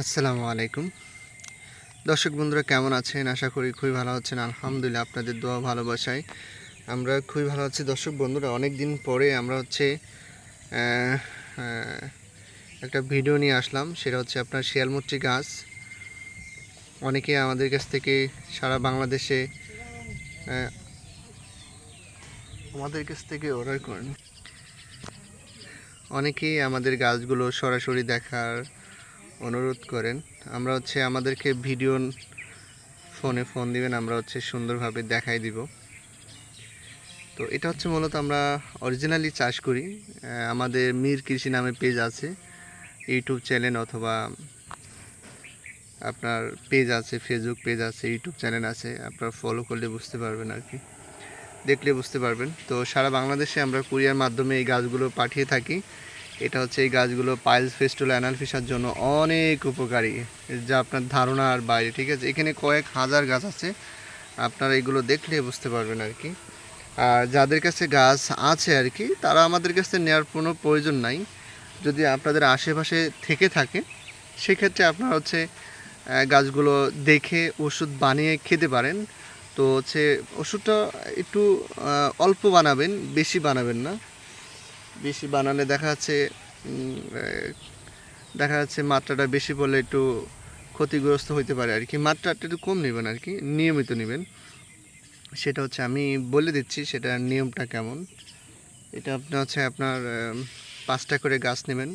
আসসালামু আলাইকুম। দর্শক বন্ধুরা, কেমন আছেন? আশা করি খুবই ভালো আছেন। আলহামদুলিল্লাহ, আপনাদের দোয়া ভালোবাসায় আমরা খুবই ভালো আছি। দর্শক বন্ধুরা অনেক দিন পরে আমরা হচ্ছে একটা ভিডিও নিয়ে আসলাম। সেটা হচ্ছে আপনার শিয়ালমুট্রি গাছ। অনেকে আমাদের কাছ থেকে সারা বাংলাদেশে আমাদের কাছ থেকে অর্ডার করেন। অনেকেই আমাদের গাছগুলো সরাসরি দেখার অনুরোধ করেন। আমরা হচ্ছে আমাদেরকে ভিডিও ফোনে ফোন দিবেন, আমরা হচ্ছে সুন্দরভাবে দেখাই দিব। তো এটা হচ্ছে মূলত আমরা অরিজিনালি চাষ করি। আমাদের মীর কৃষি নামে পেজ আছে, ইউটিউব চ্যানেল অথবা আপনার পেজ আছে ফেসবুক পেজ আছে, ইউটিউব চ্যানেল আছে, আপনারা ফলো করলে বুঝতে পারবেন আর কি। দেখলে বুঝতে পারবেন। তো সারা বাংলাদেশে আমরা কুরিয়ার মাধ্যমে এই গাছগুলো পাঠিয়ে থাকি। এটা হচ্ছে এই গাছগুলো পাইলস ফেস্টুলা অ্যানালফিসার জন্য অনেক উপকারী। যা আপনার ধারণার বাইরে, ঠিক আছে? এখানে কয়েক হাজার গাছ আছে। আপনারা এগুলো দেখলে বুঝতে পারবেন আর কি। আর যাদের কাছে গাছ আছে আর কি, তারা আমাদের কাছে নেওয়ার কোনো প্রয়োজন নাই। যদি আপনাদের আশেপাশে থেকে থাকে, সেক্ষেত্রে আপনারা হচ্ছে গাছগুলো দেখে ওষুধ বানিয়ে খেতে পারেন। তো হচ্ছে ওষুধটা একটু অল্প বানাবেন, বেশি বানাবেন না। বেশি বানালে দেখা যাচ্ছে দেখা যাচ্ছে মাত্রাটা বেশি পড়লে একটু ক্ষতিগ্রস্ত হতে পারে আর কি। মাত্রাটা একটু কম নেবেন আর কি, নিয়মিত নেবেন। সেটা হচ্ছে আমি বলে দিচ্ছি সেটা নিয়মটা কেমন। এটা আপনার হচ্ছে আপনার পাঁচটা করে গাছ নেবেন।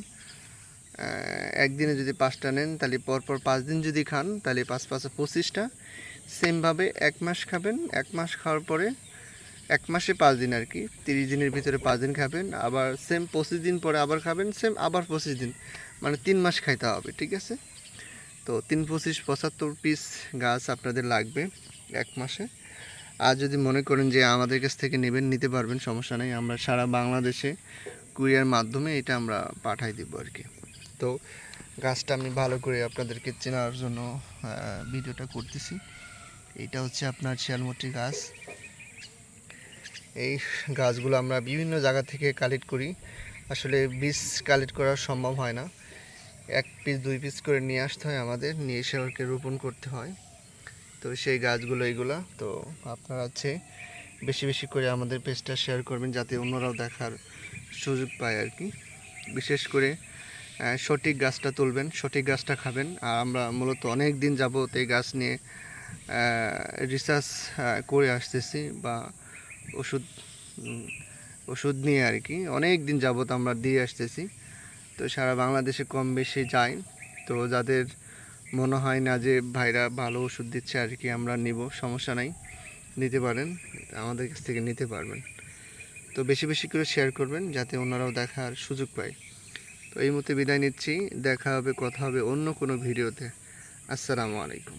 একদিনে যদি পাঁচটা নেন তাহলে পরপর পাঁচ দিন যদি খান তাহলে পাঁচ পাঁচে পঁচিশটা। সেমভাবে এক মাস খাবেন, এক মাস খাওয়ার পরে এক মাসে পাঁচ দিন আর কি, তিরিশ দিনের ভিতরে পাঁচ দিন খাবেন, আবার সেম পঁচিশ দিন পরে আবার খাবেন সেম আবার পঁচিশ দিন মানে তিন মাস খাইতে হবে, ঠিক আছে? তো তিন পঁচিশ পঁচাত্তর পিস গাছ আপনাদের লাগবে এক মাসে। আর যদি মনে করেন যে আমাদের কাছ থেকে নেবেন, নিতে পারবেন, সমস্যা নেই, আমরা সারা বাংলাদেশে কুরিয়ার মাধ্যমে এটা আমরা পাঠাই দিব আর কি। তো গাছটা আমি ভালো করে আপনাদেরকে চেনার জন্য ভিডিওটা করতেছি। এটা হচ্ছে আপনার শিয়ালমটি গাছ। এই গাছগুলো আমরা বিভিন্ন জায়গা থেকে কালেক্ট করি। আসলে বীজ কালেক্ট করা সম্ভব হয় না। এক পিস, দুই পিস করে নিয়ে আসতে হয় আমাদের, নিয়ে এসে ওকে রোপণ করতে হয়। তো সেই গাছগুলো এইগুলা। তো আপনারা হচ্ছে বেশি বেশি করে আমাদের পেজটা শেয়ার করবেন যাতে অন্যরাও দেখার সুযোগ পায় আর কি। বিশেষ করে সঠিক গাছটা তুলবেন, সঠিক গাছটা খাবেন। আর আমরা মূলত অনেক দিন যাবত এই গাছ নিয়ে রিসার্চ করে আসতেছি বা ওষুধ ওষুধ নিয়ে আর কি। অনেক দিন যাবত আমরা দিয়ে আসতেছি। তো সারা বাংলাদেশে কম বেশি যায় তো যাদের মনে হয় না যে, ভাইরা ভালো ওষুধ দিচ্ছে আর কি, আমরা নিব, সমস্যা নাই। নিতে পারেন, আমাদের কাছ থেকে নিতে পারবেন। তো বেশি বেশি করে শেয়ার করবেন, যাতে ওনারাও দেখার সুযোগ পায়। তো এই মতে বিদায় নিচ্ছি। দেখা হবে, কথা হবে অন্য কোনো ভিডিওতে। আসসালামু আলাইকুম।